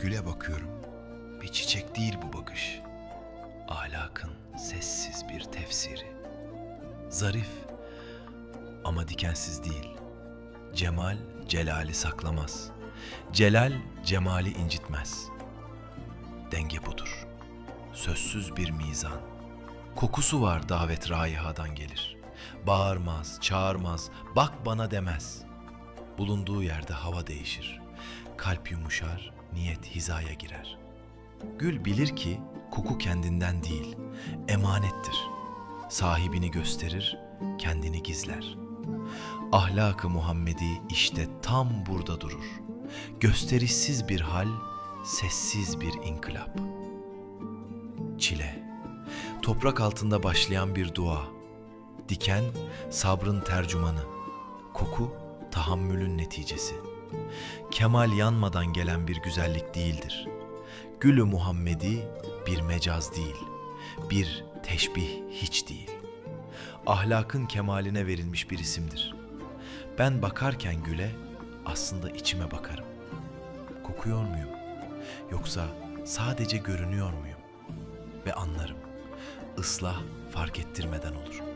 Güle bakıyorum. Bir çiçek değil bu bakış. Ahlakın sessiz bir tefsiri. Zarif ama dikensiz değil. Cemal celali saklamaz. Celal cemali incitmez. Denge budur. Sözsüz bir mizan. Kokusu var davet raihadan gelir. Bağırmaz, çağırmaz, bak bana demez. Bulunduğu yerde hava değişir. Kalp yumuşar, niyet hizaya girer. Gül bilir ki koku kendinden değil, emanettir. Sahibini gösterir, kendini gizler. Ahlakı Muhammedi işte tam burada durur. Gösterişsiz bir hal, sessiz bir inkılap. Çile, toprak altında başlayan bir dua. Diken, sabrın tercümanı. Koku, tahammülün neticesi. Kemal yanmadan gelen bir güzellik değildir. Gülü Muhammedi bir mecaz değil, bir teşbih hiç değil. Ahlakın kemaline verilmiş bir isimdir. Ben bakarken güle aslında içime bakarım. Kokuyor muyum? Yoksa sadece görünüyor muyum? Ve anlarım. Islah fark ettirmeden olur.''